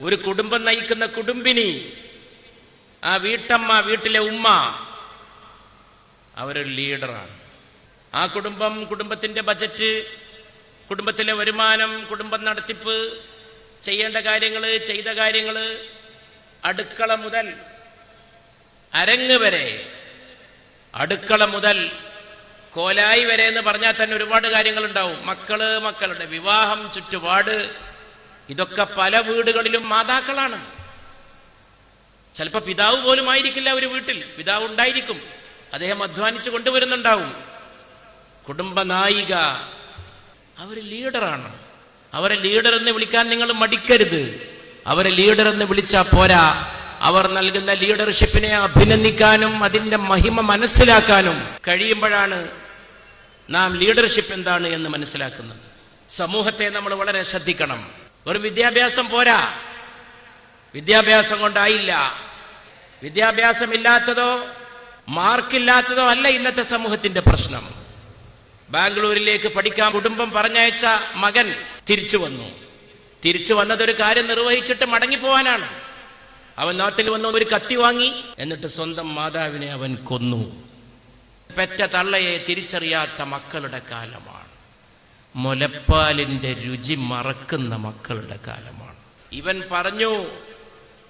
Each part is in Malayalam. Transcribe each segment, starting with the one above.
ഒരു കുടുംബം നയിക്കുന്ന കുടുംബിനി ആ വീട്ടമ്മ വീട്ടിലെ ഉമ്മ അവരൊരു ലീഡറാണ്. ആ കുടുംബം കുടുംബത്തിന്റെ ബജറ്റ് കുടുംബത്തിലെ വരുമാനം കുടുംബം നടത്തിപ്പ് ചെയ്യേണ്ട കാര്യങ്ങൾ ചെയ്ത കാര്യങ്ങൾ അടുക്കള മുതൽ അരങ്ങ് വരെ അടുക്കള മുതൽ കോലായി വരെ എന്ന് പറഞ്ഞാൽ തന്നെ ഒരുപാട് കാര്യങ്ങൾ ഉണ്ടാവും മക്കൾ മക്കളുടെ വിവാഹം ചുറ്റുപാട് ഇതൊക്കെ പല വീടുകളിലും മാതാക്കളാണ്. ചിലപ്പോൾ പിതാവ് പോലും ആയിരിക്കില്ല ഒരു വീട്ടിൽ. പിതാവ് ഉണ്ടായിരിക്കും. അദ്ദേഹം അധ്വാനിച്ചു കൊണ്ടുവരുന്നുണ്ടാവും. കുടുംബ നായിക. അവർ ലീഡറാണ്. അവരെ ലീഡർ എന്ന് വിളിക്കാൻ നിങ്ങൾ മടിക്കരുത്. അവരെ ലീഡർ എന്ന് വിളിച്ചാൽ പോരാ. അവർ നൽകുന്ന ലീഡർഷിപ്പിനെ അഭിനന്ദിക്കാനും അതിന്റെ മഹിമ മനസ്സിലാക്കാനും കഴിയുമ്പോഴാണ് നാം ലീഡർഷിപ്പ് എന്താണ് എന്ന് മനസ്സിലാക്കുന്നത്. സമൂഹത്തെ നമ്മൾ വളരെ ശ്രദ്ധിക്കണം. ഒരു വിദ്യാഭ്യാസം പോരാ. വിദ്യാഭ്യാസം കൊണ്ടായില്ല. വിദ്യാഭ്യാസമില്ലാത്തതോ മാർക്കില്ലാത്തതോ അല്ല ഇന്നത്തെ സമൂഹത്തിന്റെ പ്രശ്നം. ബാംഗ്ലൂരിലേക്ക് പഠിക്കാൻ കുടുംബം പറഞ്ഞയച്ച മകൻ തിരിച്ചു വന്നു. തിരിച്ചു വന്നതൊരു കാര്യം നിർവഹിച്ചിട്ട് മടങ്ങിപ്പോവാനാണ്. അവൻ നാട്ടിൽ വന്ന് ഒരു കത്തി വാങ്ങി എന്നിട്ട് സ്വന്തം മാതാവിനെ അവൻ കൊന്നു. പെറ്റ തള്ളയെ തിരിച്ചറിയാത്ത മക്കളുടെ കാലമാണ്. മുലപ്പാലിന്റെ രുചി മറക്കുന്ന മക്കളുടെ കാലമാണ്. ഇവൻ പറഞ്ഞു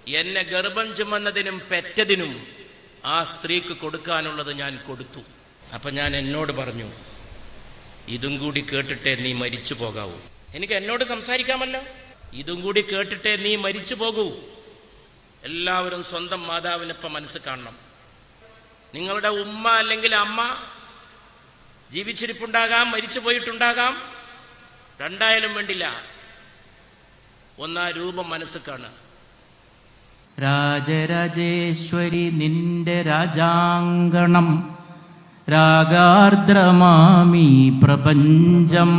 എന്നെ ഗർഭം ചുമന്നതിനും പെറ്റതിനും ആ സ്ത്രീക്ക് കൊടുക്കാനുള്ളത് ഞാൻ കൊടുത്തു. അപ്പം ഞാൻ എന്നോട് പറഞ്ഞു ഇതും കൂടി കേട്ടിട്ടേ നീ മരിച്ചു പോകാവൂ. എനിക്ക് എന്നോട് സംസാരിക്കാമല്ലോ. ഇതും കൂടി കേട്ടിട്ടേ നീ മരിച്ചു പോകൂ. എല്ലാവരും സ്വന്തം മാതാവിനൊപ്പം മനസ്സ് കാണണം. നിങ്ങളുടെ ഉമ്മ അല്ലെങ്കിൽ അമ്മ ജീവിച്ചിരിപ്പുണ്ടാകാം മരിച്ചു പോയിട്ടുണ്ടാകാം രണ്ടായാലും വേണ്ടില്ല. ഒന്നാ രൂപം മനസ്സ് കാണുക രാജരാജേശ്വരി നിന്റെ രാജാങ്കണം രാഗാർദ്രമാമി പ്രപഞ്ചം.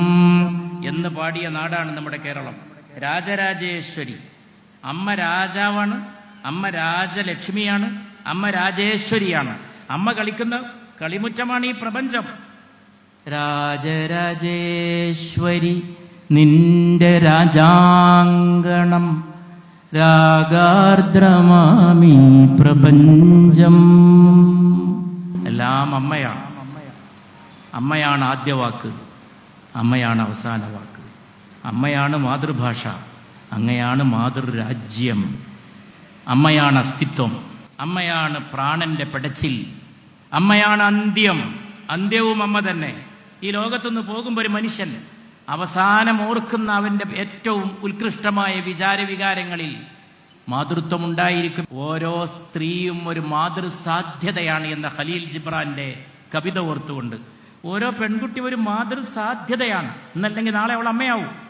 എന്ന് പാടിയ നാടാണ് നമ്മുടെ കേരളം. രാജരാജേശ്വരി. അമ്മ രാജാവാണ് അമ്മ രാജലക്ഷ്മിയാണ് അമ്മ രാജേശ്വരിയാണ്. അമ്മ കളിക്കുന്ന കളിമുറ്റമാണ് ഈ പ്രപഞ്ചം. രാജരാജേശ്വരി നിന്റെ രാജാങ്കണം. രാഗാർദ്രമാമി പ്രപഞ്ചം. എല്ലാം അമ്മയാണ്. അമ്മയാണ് ആദ്യ വാക്ക്. അമ്മയാണ് അവസാന വാക്ക്. അമ്മയാണ് മാതൃഭാഷ. അങ്ങയാണ് മാതൃരാജ്യം. അമ്മയാണ് അസ്തിത്വം. അമ്മയാണ് പ്രാണന്റെ പടച്ചിൽ. അമ്മയാണ് അന്ത്യം. അന്ത്യവും അമ്മ തന്നെ. ഈ ലോകത്തുനിന്ന് പോകുമ്പോൾ ഒരു മനുഷ്യൻ അവസാനം ഓർക്കുന്ന അവന്റെ ഏറ്റവും ഉത്കൃഷ്ടമായ വിചാരവികാരങ്ങളിൽ മാതൃത്വം ഉണ്ടായിരിക്കും ഓരോ സ്ത്രീയും ഒരു മാതൃസാധ്യതയാണ് എന്ന ഖലീൽ ജിബ്രാന്റെ കവിത ഓർത്തുകൊണ്ട്. ഓരോ പെൺകുട്ടി ഒരു മാതൃസാധ്യതയാണ്. എന്നല്ലെങ്കിൽ നാളെ അവൾ അമ്മയാവും.